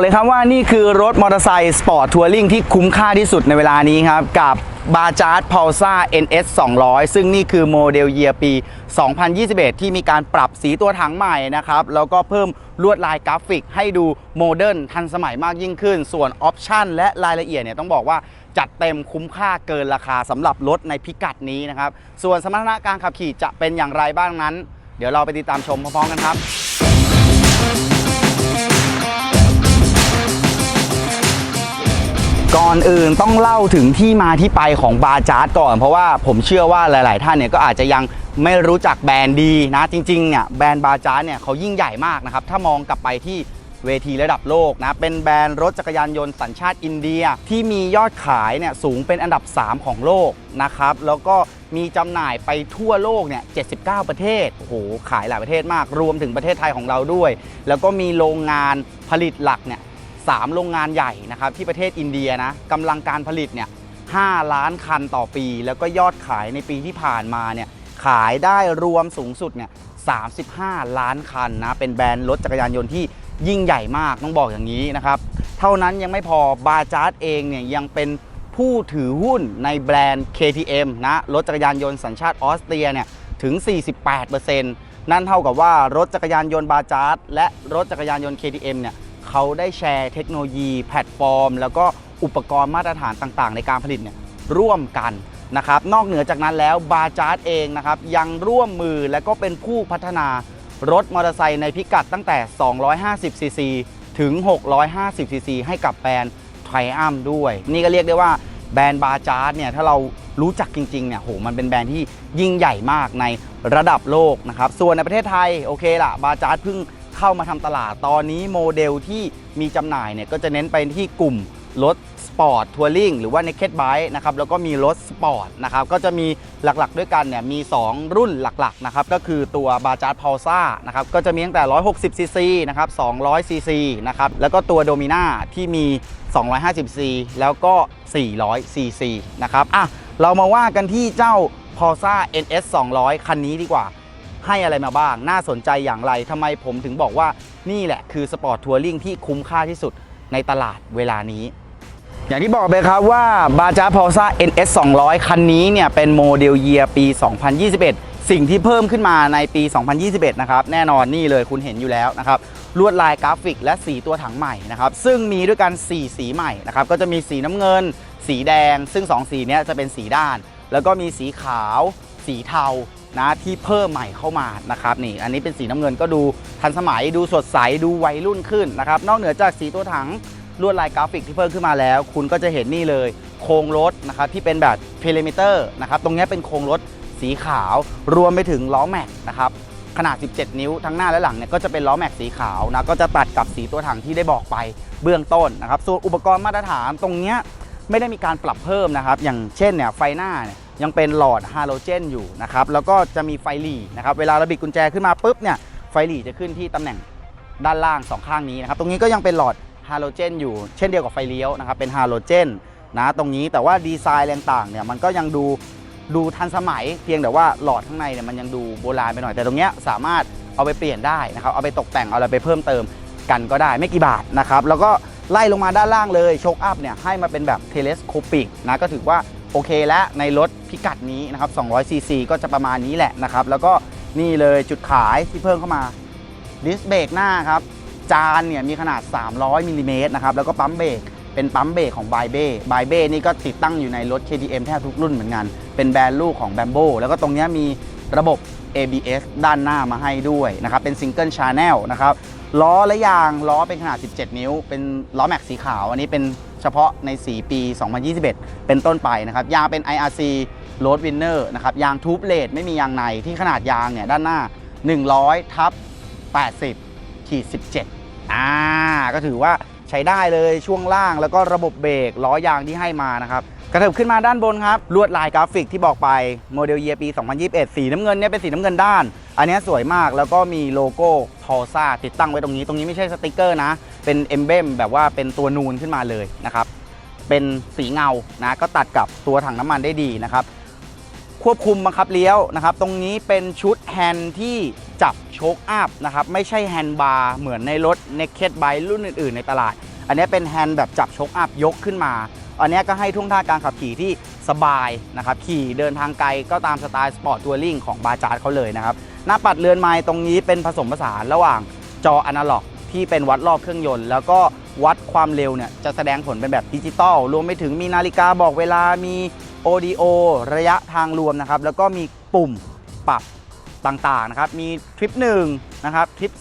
บอกเลยครับว่านี่คือรถมอเตอร์ไซค์สปอร์ตทัวริงที่คุ้มค่าที่สุดในเวลานี้ครับ กับบาจาร์ดพาวซ่า NS 200 ซึ่งนี่คือโมเดลเยียปี 2021 ที่มีการปรับสีตัวถังใหม่นะครับ แล้วก็เพิ่มลวดลายกราฟิกให้ดูโมเดิร์นทันสมัยมากยิ่งขึ้น ส่วนออปชันและรายละเอียดเนี่ยต้องบอกว่าจัดเต็มคุ้มค่าเกินราคาสำหรับรถในพิกัดนี้นะครับ ส่วนสมรรถนะการขับขี่จะเป็นอย่างไรบ้างนั้น เดี๋ยวเราไปติดตามชมพร้อมๆกันครับ ก่อนอื่นต้องเล่าถึงที่มาที่ไปของบาจาร์ดก่อน เพราะว่าผมเชื่อว่าหลาย ๆ ท่านเนี่ยก็อาจจะยังไม่รู้จักแบรนด์ดีนะจริง ๆ เนี่ยแบรนด์บาจาร์ดเนี่ยเขายิ่งใหญ่มากนะครับ ถ้ามองกลับไปที่เวทีระดับโลกนะเป็นแบรนด์รถจักรยานยนต์สัญชาติอินเดีย ที่มียอดขายเนี่ยสูงเป็นอันดับ 3 ของโลกนะครับแล้วก็มีจำหน่ายไปทั่วโลกเนี่ย 79 ประเทศ โอ้โห ขายหลายประเทศมาก รวมถึงประเทศไทยของเราด้วย แล้วก็มีโรงงานผลิตหลักเนี่ย สามโรงงานใหญ่นะครับที่ประเทศอินเดียนะกำลังการผลิตเนี่ย5ล้านคันต่อปี แล้วก็ยอดขายในปีที่ผ่านมาเนี่ยขายได้รวมสูงสุดเนี่ย35 ล้านคันนะเป็นแบรนด์รถจักรยานยนต์ที่ยิ่งใหญ่มากต้องบอกอย่างนี้นะครับ เท่านั้นยังไม่พอบาจาร์ดเองเนี่ยยังเป็นผู้ถือหุ้นในแบรนด์ KTM นะรถจักรยานยนต์สัญชาติออสเตรียเนี่ยถึง 48%นั่นเท่ากับว่ารถจักรยานยนต์บาจาร์ดและรถจักรยานยนต์ KTM เนี่ย เขาได้แชร์เทคโนโลยี แพลตฟอร์ม แล้วก็อุปกรณ์มาตรฐานต่างๆ ในการผลิตเนี่ยร่วมกันนะครับนอกเหนือจากนั้นแล้วบาจาร์ดเองนะครับยังร่วมมือและก็เป็นผู้พัฒนารถมอเตอร์ไซค์ในพิกัดตั้งแต่ 250 ซีซี ถึง 650 ซีซี ให้กับแบรนด์ไทอัมด้วย นี่ก็เรียกได้ว่าแบรนด์บาจาร์ดเนี่ยถ้าเรารู้จักจริงๆเนี่ยโหมันเป็นแบรนด์ที่ยิ่งใหญ่มากในระดับโลกนะครับ ส่วนในประเทศไทย โอเคละบาจาร์ดเพิ่ง เข้ามาทำตลาด ตอนนี้โมเดลที่มีจำหน่ายเนี่ยก็จะเน้นไปที่กลุ่มรถสปอร์ตทัวริงหรือว่า Naked Bike นะครับแล้วก็มีรถสปอร์ตนะครับก็จะมีหลักๆด้วยกันเนี่ยมี 2 รุ่นหลักๆนะครับก็คือตัว b a j a ์ p u l s a นะครับก็จะมีตั้งแต่ 160 cc นะครับ 200 cc นะครับแล้วก็ตัว Domina ที่มี 250 cc แล้วก็ 400 cc นะครับอะเรามาว่ากันที่เจ้า p u l s a NS 200 คันนี้ดีกว่า ให้อะไรมาบ้าง น่าสนใจอย่างไรทำไมผมถึงบอกว่านี่แหละคือสปอร์ตทัวริงที่คุ้มค่าที่สุดในตลาดเวลานี้ อย่างที่บอกไปครับว่าบาจาพอซ่า NS 200 คันนี้เนี่ยเป็นโมเดลเยียปี 2021 สิ่งที่เพิ่มขึ้นมาในปี 2021 นะครับ แน่นอนนี่เลยคุณเห็นอยู่แล้วนะครับลวดลายกราฟิกและสีตัวถังใหม่นะครับซึ่งมีด้วยกัน 4 สีใหม่นะครับก็จะมีสีน้ำเงิน สีแดง ซึ่ง 2 สีนี้จะเป็นสีด้าน แล้วก็มีสีขาว สีเทา นะที่เพิ่มใหม่เข้ามานะครับนี่อันนี้เป็นสีน้ำเงินก็ดูทันสมัยดูสดใสดูวัยรุ่นขึ้นนะครับนอกเหนือจากสีตัวถังลวดลายกราฟิกที่เพิ่มขึ้นมาแล้ว คุณก็จะเห็นนี่เลยโครงรถนะครับที่เป็นแบบเพล m มเตอร์นะครับตรงนี้เป็นโครงรถสีขาวรวมไปถึงล้อแม็กนะครับขนาด 17 นิ้ว ทั้งหน้าและหลังเนี่ยก็จะเป็นล้อแม็กสีขาวนะ ก็จะตัดกับสีตัวถังที่ได้บอกไปเบื้องต้นนะครับ ส่วนอุปกรณ์มาตรฐานตรงเนี้ยไม่ได้มีการปรับเพิ่มนะครับ อย่างเช่นเนี่ยไฟหน้าเนี่ย ยังเป็นหลอดฮาโลเจนอยู่นะครับแล้วก็จะมีไฟหลีนะครับเวลาเราบิดกุญแจขึ้นมาปุ๊บเนี่ยไฟหลีจะขึ้นที่ตำแหน่งด้านล่างสองข้างนี้นะครับตรงนี้ก็ยังเป็นหลอดฮาโลเจนอยู่เช่นเดียวกับไฟเลี้ยวนะครับเป็นฮาโลเจนนะตรงนี้แต่ว่าดีไซน์อะไรต่างๆเนี่ยมันก็ยังดูดูทันสมัย เพียงแต่ว่าหลอดข้างในเนี่ยมันยังดูโบราณไปหน่อยแต่ตรงเนี้ยสามารถเอาไปเปลี่ยนได้นะครับเอาไปตกแต่งเอาอะไรไปเพิ่มเติมกันก็ได้ไม่กี่บาทนะครับแล้วก็ไล่ลงมาด้านล่างเลยโชคอัพเนี่ยให้มาเป็นแบบเทเลสโคปิกนะก็ถือว่า โอเคแล้วในรถพิกัดนี้นะครับ200ซีซีก็จะประมาณนี้แหละนะครับ แล้วก็นี่เลยจุดขายที่เพิ่มเข้ามาดิสเบรกหน้าครับจานเนี่ยมีขนาด 300มิลลิเมตรนะครับแล้วก็ปั๊มเบรกเป็นปั๊มเบรกของบายเบ้บายเบ้นี่ก็ติดตั้งอยู่ในรถ KTM แทบทุกรุ่นเหมือนกัน เป็นแบรนด์ลูกของ b บมโบแล้วก็ตรงนี้มีระบบ ABS ด้านหน้ามาให้ด้วยนะครับเป็นซิงเกิลชาแนลนะครับล้อและยางล้อเป็นขนาด 17 นิ้ว เป็นล้อแม็กสีขาว อันนี้เป็น เฉพาะในสีปี 2021 เป็นต้นไปนะครับ ยางเป็น IRC Road Winner นะครับ ยางทูบเลดไม่มียางในที่ขนาดยางเนี่ยด้านหน้า 100ทับ80ขีด17 อ่า ก็ถือว่าใช้ได้เลยช่วงล่างแล้วก็ระบบเบรกล้อยางที่ให้มานะครับกระเถิบขึ้นมาด้านบนครับ ลวดลายกราฟิกที่บอกไปโมเดลเยียปี 2021 สีน้ำเงินเนี่ยเป็นสีน้ำเงินด้าน อันนี้สวยมากแล้วก็มีโลโก้ทอซ่าติดตั้งไว้ตรงนี้ ตรงนี้ไม่ใช่สติกเกอร์นะ เป็นเอมเบมแบบว่าเป็นตัวนูนขึ้นมาเลยนะครับ เป็นสีเงานะก็ตัดกับตัวถังน้ำมันได้ดีนะครับ ควบคุมบังคับเลี้ยวนะครับ ตรงนี้เป็นชุดแฮนด์ที่จับโชคอัพนะครับ ไม่ใช่แฮนด์บาร์เหมือนในรถ Naked Bike รุ่นอื่น ๆ ในตลาด อันนี้เป็นแฮนด์แบบจับโชคอัพยกขึ้นมา อันนี้ก็ให้ท่วงท่าการขับขี่ที่สบายนะครับ ขี่เดินทางไกลก็ตามสไตล์สปอร์ตทัวริงของบาจาร์ดเขาเลยนะครับ หน้าปัดเรือนไม้ตรงนี้เป็นผสมผสานระหว่างจออนาล็อก ที่เป็นวัดรอบเครื่องยนต์ แล้วก็วัดความเร็วเนี่ยจะแสดงผลเป็นแบบดิจิตอลรวมไปถึงมีนาฬิกาบอกเวลามี ODO ระยะทางรวมนะครับ แล้วก็มีปุ่มปรับต่างๆนะครับ มีทริป1นะครับทริป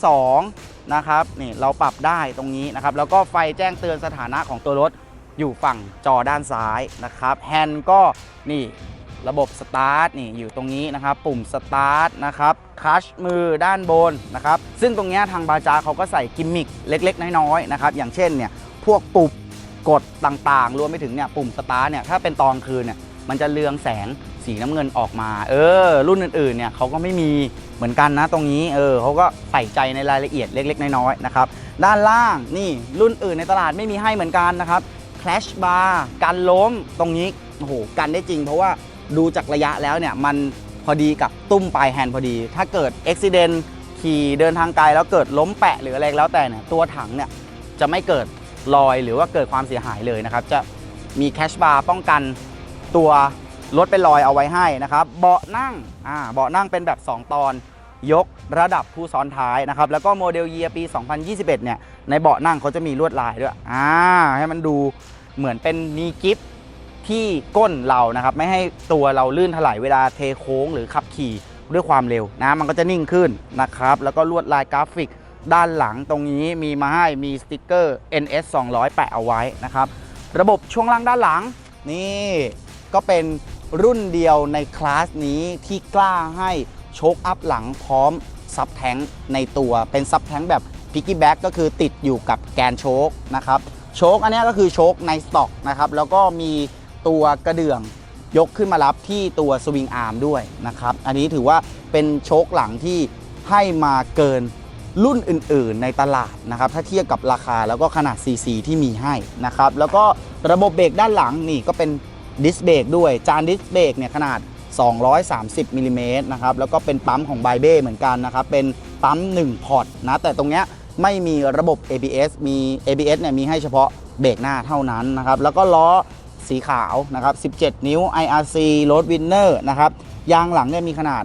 2นะครับนี่เราปรับได้ตรงนี้นะครับ แล้วก็ไฟแจ้งเตือนสถานะของตัวรถอยู่ฝั่งจอด้านซ้ายนะครับแฮนด์ก็นี่ ระบบสตาร์ทนี่อยู่ตรงนี้นะครับ ปุ่มสตาร์ทนะครับคลัชมือด้านบนนะครับ ซึ่งตรงนี้ทางบาจาเขาก็ใส่กิมมิคเล็ก ๆ น้อยๆนะครับ อย่างเช่นเนี่ยพวกปุ่มกดต่างๆ รวมไปถึงเนี่ยปุ่มสตาร์ทเนี่ยถ้าเป็นตอนคืนเนี่ยมันจะเรืองแสงสีน้ำเงินออกมา เออ รุ่นอื่นๆ เนี่ยเขาก็ไม่มีเหมือนกันนะตรงนี้ เออเขาก็ใส่ใจในรายละเอียดเล็ก ๆ น้อยๆ นะครับ ด้านล่างนี่รุ่นอื่นในตลาดไม่มีให้เหมือนกันนะครับ Clash Bar กันล้มตรงนี้ โอ้โห กันได้จริงเพราะว่า ดูจากระยะแล้วเนี่ยมันพอดีกับตุ้มปลายแฮนด์พอดี ถ้าเกิดอุบิเหตุขี่เดินทางไกลแล้วเกิดล้มแปะหรืออะไรแล้วแต่เนี่ยตัวถังเนี่ยจะไม่เกิดรอยหรือว่าเกิดความเสียหายเลยนะครับ จะมีแคชบาร์ป้องกันตัวรถเป็นรอยเอาไว้ให้นะครับ เบาะนั่งอ่าเบาะนั่งเป็นแบบ 2 ตอนยกระดับผู้ซ้อนท้ายนะครับ แล้วก็โมเดลเยียปี 2021 เนี่ย ในเบาะนั่งเขาจะมีลวดลายด้วย อ่า ให้มันดูเหมือนเป็นนีกิฟ ที่ก้นเรานะครับไม่ให้ตัวเราลื่นถลายเวลาเทโค้งหรือขับขี่ด้วยความเร็วนะมันก็จะนิ่งขึ้นนะครับ แล้วก็ลวดลายกราฟิกด้านหลังตรงนี้มีมาให้มีสติกเกอร์ NS 200 แปะเอาไว้นะครับ ระบบช่วงล่างด้านหลัง นี่ก็เป็นรุ่นเดียวในคลาสนี้ที่กล้าให้โชคอัพหลังพร้อมซับแท้งในตัวเป็นซับแท้งแบบพิกกี้แบ็กก็คือติดอยู่กับแกนโชคนะครับ โชคอันนี้ก็คือโชคในสต็อกนะครับ แล้วก็มี ตัวกระเดื่องยกขึ้นมารับที่ตัวสวิงอาร์มด้วยนะครับ อันนี้ถือว่าเป็นโชคหลังที่ให้มาเกินรุ่นอื่นๆ ในตลาดนะครับ ถ้าเทียบกับราคาแล้วก็ขนาด CC ที่มีให้นะครับ แล้วก็ระบบเบรกด้านหลังนี่ก็เป็นดิสเบรกด้วย จานดิสเบรกเนี่ยขนาด 230มิลลิเมตรนะครับ แล้วก็เป็นปั๊มของไบเบ้เหมือนกันนะครับ เป็นปั๊ม 1 พอร์ตนะ แต่ตรงเนี้ยไม่มีระบบ ABS มี ABS เนี่ยมีให้เฉพาะเบรกหน้าเท่านั้นนะครับ แล้วก็ล้อ สีขาวนะครับ 17 นิ้ว IRC Road Winner นะครับยางหลังเนี่ยมีขนาด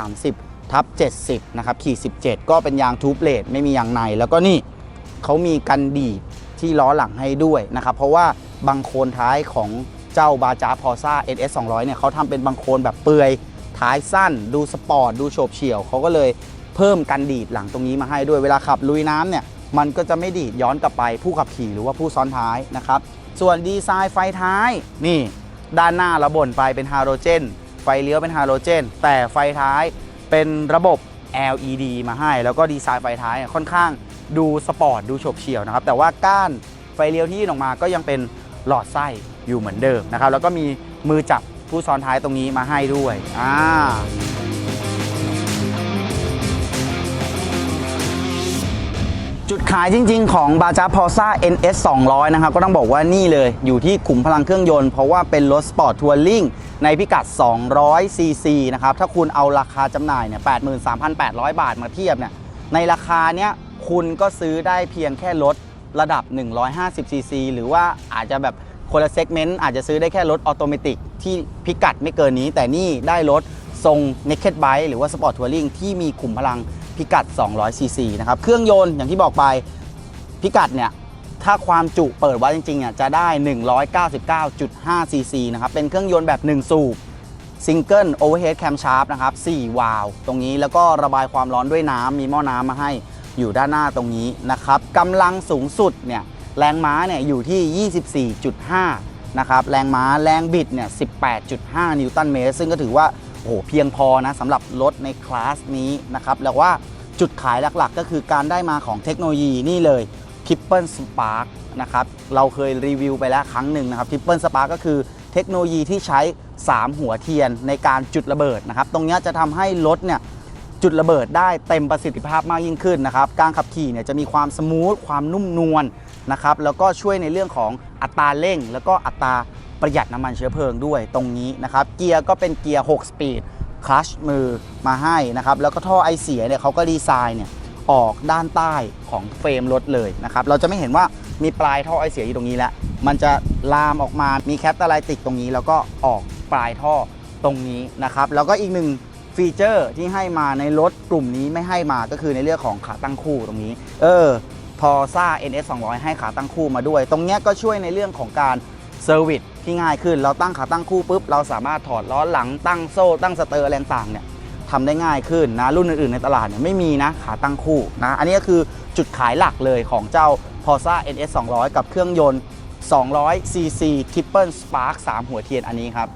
130ทับ70 นะครับขีด17 ก็เป็นยางทูบเลดไม่มียางใน แล้วก็นี่เขามีกันดีดที่ล้อหลังให้ด้วยนะครับ เพราะว่าบางโคนท้ายของเจ้าบาจาพอซ่า NS 200 เนี่ยเขาทำเป็นบางโคนแบบเปื่อยท้ายสั้น ดูสปอร์ต ดูโฉบเฉี่ยวเขาก็เลยเพิ่มกันดีดหลังตรงนี้มาให้ด้วยเวลาขับลุยน้ำเนี่ยมันก็จะไม่ดีดย้อนกลับไปผู้ขับขี่หรือว่าผู้ซ้อนท้ายนะครับ ส่วนดีไซน์ไฟท้าย นี่ ด้านหน้าราบ่นไปเป็นฮาโลเจน ไฟเลี้ยวเป็นฮาโลเจน แต่ไฟท้ายเป็นระบบ LED มาให้ แล้วก็ดีไซน์ไฟท้ายค่อนข้างดูสปอร์ตดูโฉบเฉี่ยวนะครับ แต่ว่าก้านไฟเลี้ยวที่ยื่นออกมาก็ยังเป็นหลอดไส้อยู่เหมือนเดิมนะครับ แล้วก็มีมือจับผู้ซ้อนท้ายตรงนี้มาให้ด้วย อ่า จุดขายจริง ๆ ของบาจาพอซ่า NS 200 นะครับ ก็ต้องบอกว่านี่เลยอยู่ที่ขุมพลังเครื่องยนต์ เพราะว่าเป็นรถสปอร์ตทัวริงในพิกัด 200 ซีซีนะครับ ถ้าคุณเอาราคาจำหน่ายเนี่ย 83,800 บาทมาเทียบเนี่ย ในราคาเนี้ยคุณก็ซื้อได้เพียงแค่รถระดับ 150 ซีซี หรือว่าอาจจะแบบคนละเซกเมนต์อาจจะซื้อได้แค่รถออโตเมติกที่พิกัดไม่เกินนี้ แต่นี่ได้รถทรง Naked Bike หรือว่า Sport Touring ที่มีขุมพลัง พิกัด 200 ซีซีนะครับ เครื่องยนต์อย่างที่บอกไปพิกัดเนี่ย ถ้าความจุเปิดไว้จริงๆอะจะได้ 199.5 ซีซีนะครับ เป็นเครื่องยนต์แบบ 1 สูบซิงเกิลโอเวอร์เฮดแคมชาร์ปนะครับ 4 วาล์วตรงนี้แล้วก็ระบายความร้อนด้วยน้ำมีหม้อน้ำมาให้อยู่ด้านหน้าตรงนี้นะครับกำลังสูงสุดเนี่ยแรงม้าเนี่ยอยู่ที่ 24.5 นะครับ แรงม้าแรงบิดเนี่ย 18.5 นิวตันเมตร ซึ่งก็ถือว่า โอ้โหเพียงพอนะสำหรับรถในคลาสนี้นะครับแล้วว่าจุดขายหลักๆ ก็คือการได้มาของเทคโนโลยีนี่เลย Triple Spark นะครับเราเคยรีวิวไปแล้วครั้งหนึ่งนะครับ Triple Spark ก็คือเทคโนโลยีที่ใช้ 3 หัวเทียนในการจุดระเบิดนะครับ ตรงนี้จะทำให้รถเนี่ยจุดระเบิดได้เต็มประสิทธิภาพมากยิ่งขึ้นนะครับ การขับขี่เนี่ยจะมีความสมูท ความนุ่มนวลนะครับ แล้วก็ช่วยในเรื่องของอัตราเร่ง แล้วก็อัตรา ประหยัดน้ำมันเชื้อเพลิงด้วยตรงนี้นะครับเกียร์ก็เป็นเกียร์ 6 สปีดคลัชมือมาให้นะครับแล้วก็ท่อไอเสียเนี่ยเขาก็ดีไซน์เนี่ยออกด้านใต้ของเฟรมรถเลยนะครับเราจะไม่เห็นว่ามีปลายท่อไอเสียอยู่ตรงนี้แล้วมันจะลามออกมามีแคปตาไลติกตรงนี้ แล้วก็ออกปลายท่อตรงนี้นะครับแล้วก็อีกหนึ่งฟีเจอร์ที่ให้มาในรถกลุ่มนี้ไม่ให้มาก็คือในเรื่องของขาตั้งคู่ตรงนี้ เออพอซ่า NS 200 ให้ขาตั้งคู่มาด้วย ตรงเนี้ยก็ช่วยในเรื่องของการ เซอร์วิสที่ง่ายขึ้น เราตั้งขาตั้งคู่ปุ๊บ เราสามารถถอดล้อหลังตั้งโซ่ตั้งสเตอร์อะไรต่างเนี่ยทำได้ง่ายขึ้นนะ รุ่นอื่นๆในตลาดเนี่ยไม่มีนะขาตั้งคู่นะ อันนี้ก็คือจุดขายหลักเลยของเจ้า p o r s a NS 200 กับเครื่องยนต์ 200 cc Triple Spark 3 หัวเทียนอันนี้ครับ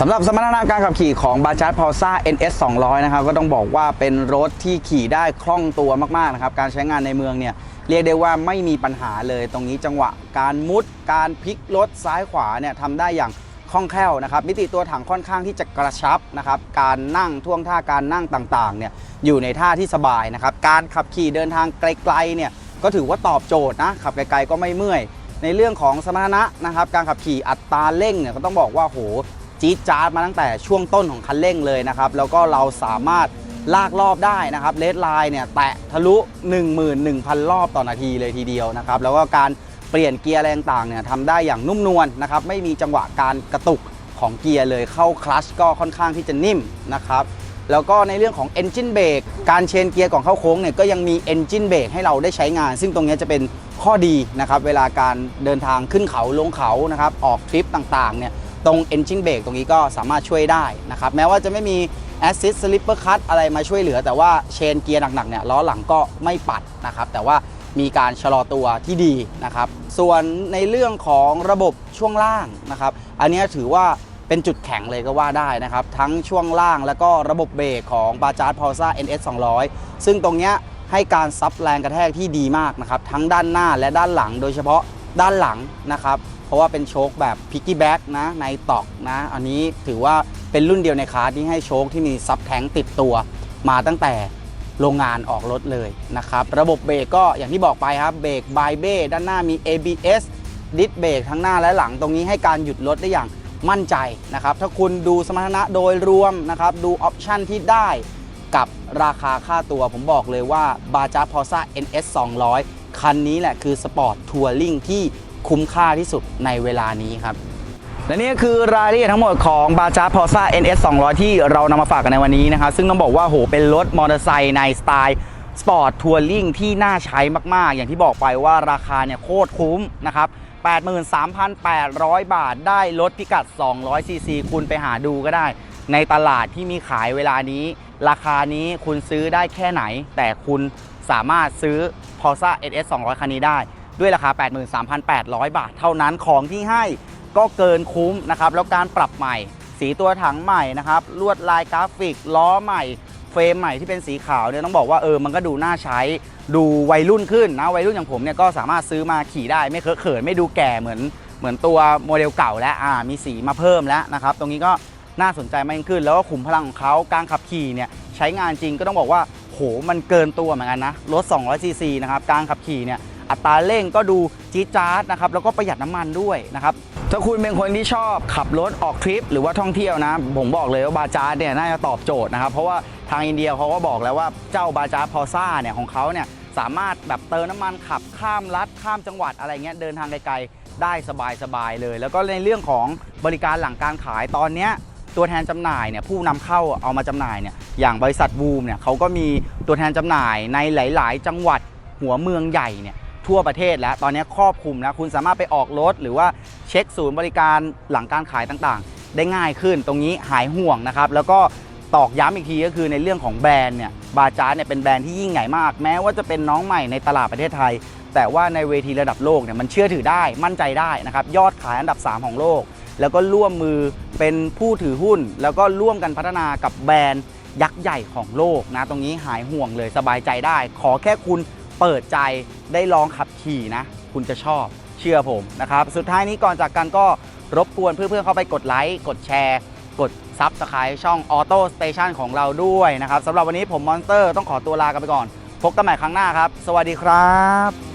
สำหรับสมรรถนะการขับขี่ของ b a j a j p o r s a NS 200 นะครับ ก็ต้องบอกว่าเป็นรถที่ขี่ได้คล่องตัวมาก ๆ นะครับ การใช้งานในเมืองเนี่ย เรียกได้ว่าไม่มีปัญหาเลยตรงนี้จังหวะการมุดการพลิกรถซ้ายขวาเนี่ยทำได้อย่างคล่องแคล่วนะครับมิติตัวถังค่อนข้างที่จะกระชับนะครับการนั่งท่วงท่าการนั่งต่างๆเนี่ยอยู่ในท่าที่สบายนะครับการขับขี่เดินทางไกลๆเนี่ยก็ถือว่าตอบโจทย์นะขับไกลๆก็ไม่เมื่อย ในเรื่องของสมรรถนะนะครับการขับขี่อัตราเร่งเนี่ยก็ต้องบอกว่าโหจี๊ดจ๊าดมาตั้งแต่ช่วงต้นของคันเร่งเลยนะครับแล้วก็เราสามารถ ลากรอบได้นะครับเลดไลน์เนี่ยแตะทะลุ 11,000 รอบต่อนาทีเลยทีเดียวนะครับแล้วก็การเปลี่ยนเกียร์อะไรต่างเนี่ยทำได้อย่างนุ่มนวลนะครับไม่มีจังหวะการกระตุกของเกียร์เลยเข้าคลัชก็ค่อนข้างที่จะนิ่มนะครับแล้วก็ในเรื่องของ Engine Brake การเชนเกียร์ก่อนเข้าโค้งเนี่ยก็ยังมี Engine Brake ให้เราได้ใช้งาน ซึ่งตรงนี้จะเป็นข้อดีนะครับเวลาการเดินทางขึ้นเขาลงเขานะครับออกทริปต่างๆเนี่ยตรง Engine Brake ตรงนี้ก็สามารถช่วยได้นะครับแม้ว่าจะไม่มี Assist Slipper Cut อะไรมาช่วยเหลือ แต่ว่าเชนเกียร์หนักๆเนี่ยล้อหลังก็ไม่ปัดนะครับ แต่ว่ามีการชะลอตัวที่ดีนะครับ ส่วนในเรื่องของระบบช่วงล่างนะครับ อันนี้ถือว่าเป็นจุดแข็งเลยก็ว่าได้นะครับ ทั้งช่วงล่างแล้วก็ระบบเบรกของ b a j a j p o r s a NS 200 ซึ่งตรงเนี้ยให้การซับแรงกระแทกที่ดีมากนะครับ ทั้งด้านหน้าและด้านหลัง โดยเฉพาะด้านหลังนะครับ เพราะว่าเป็นโชคแบบพิกกี้แบ็กนะในตอกนะ อันนี้ถือว่า เป็นรุ่นเดียวในคลาสที่ให้โชคที่มีซับแทงติดตัว มาตั้งแต่โรงงานออกรถเลยนะครับ ระบบเบรกก็อย่างที่บอกไปครับเบรกบายเบ้ด้านหน้ามี ABS ดิสเบรกทั้งหน้าและหลังตรงนี้ให้การหยุดรถได้อย่างมั่นใจนะครับ ถ้าคุณดูสมรรถนะโดยรวมนะครับ ดูออปชันที่ได้กับราคาค่าตัวผมบอกเลยว่า b a j a j p o r s a NS 200 คันนี้แหละคือสปอร์ตทัวริงที่คุ้มค่าที่สุดในเวลานี้ครับ และนี่ก็คือรายละเอียดทั้งหมดของ b a j a j p o r s a NS 200 ที่เรานำมาฝากกันในวันนี้นะครับซึ่งต้องบอกว่าโหเป็นรถมอเตอร์ไซค์ในสไตล์สปอร์ตทัวริงที่น่าใช้มาก ๆ อย่างที่บอกไปว่าราคาเนี่ยโคตรคุ้มนะครับ 83,800 บาทได้รถพิกัด 200 ซีซีคุณไปหาดูก็ได้ ในตลาดที่มีขายเวลานี้ ราคานี้คุณซื้อได้แค่ไหน แต่คุณสามารถซื้อ p o r s a NS 200 คันนี้ได้ ด้วยราคา 83,800 บาทเท่านั้นของที่ให้ ก็เกินคุ้มนะครับ แล้วการปรับใหม่ สีตัวถังใหม่นะครับ ลวดลายกราฟิก ล้อใหม่ เฟรมใหม่ที่เป็นสีขาวเนี่ยต้องบอกว่าเออมันก็ดูน่าใช้ ดูวัยรุ่นขึ้นนะวัยรุ่นอย่างผมเนี่ยก็สามารถซื้อมาขี่ได้ไม่เคอะเขินไม่ดูแก่เหมือนเหมือนตัวโมเดลเก่าแล้วอ่ามีสีมาเพิ่มแล้วนะครับ ตรงนี้ก็น่าสนใจมากยิ่งขึ้น แล้วก็ขุมพลังของเขาการขับขี่เนี่ยใช้งานจริงก็ต้องบอกว่าโหมันเกินตัวเหมือนกันนะรถ200ซีซีนะครับการขับขี่เนี่ย อัตราเร่งก็ดูจี๊ดจ๊าดนะครับแล้วก็ประหยัดน้ำมันด้วยนะครับถ้าคุณเป็นคนที่ชอบขับรถออกทริป หรือว่าท่องเที่ยวนะ ผมบอกเลยว่าบาจาร์เนี่ยน่าจะตอบโจทย์นะครับ เพราะว่าทางอินเดียเขาก็บอกแล้วว่าเจ้าบาจาร์พอซ่าเนี่ยของเขาเนี่ยสามารถแบบเติมน้ำมันขับข้ามรัฐข้ามจังหวัดอะไรเงี้ยเดินทางไกลๆได้สบายๆเลย แล้วก็ในเรื่องของบริการหลังการขายตอนเนี้ยตัวแทนจำหน่ายเนี่ยผู้นำเข้าเอามาจำหน่ายเนี่ยอย่างบริษัทบูมเนี่ยเขาก็มีตัวแทนจำหน่ายในหลาย ๆ จังหวัดหัวเมืองใหญ่เนี่ย ทั่วประเทศแล้ว ตอนนี้ครอบคลุมแล้วคุณสามารถไปออกรถหรือว่าเช็คศูนย์บริการหลังการขายต่างๆ ได้ง่ายขึ้นตรงนี้หายห่วงนะครับ แล้วก็ตอกย้ำอีกทีก็คือในเรื่องของแบรนด์เนี่ยบาจาร์เนี่ยเป็นแบรนด์ที่ยิ่งใหญ่มาก แม้ว่าจะเป็นน้องใหม่ในตลาดประเทศไทย แต่ว่าในเวทีระดับโลกเนี่ยมันเชื่อถือได้มั่นใจได้นะครับยอดขายอันดับ 3 ของโลก แล้วก็ร่วมมือเป็นผู้ถือหุ้น แล้วก็ร่วมกันพัฒนากับแบรนด์ยักษ์ใหญ่ของโลกนะตรงนี้หายห่วงเลยสบายใจได้ ขอแค่คุณ เปิดใจได้ลองขับขี่นะ คุณจะชอบเชื่อผมนะครับ สุดท้ายนี้ก่อนจากกันก็รบกวนเพื่อนๆเข้าไปกดไลค์กดแชร์ กดซับสไครต์ช่อง Auto Station ของเราด้วยนะครับสำหรับวันนี้ผมมอนสเตอร์ต้องขอตัวลากันไปก่อน พบกันใหม่ครั้งหน้าครับ สวัสดีครับ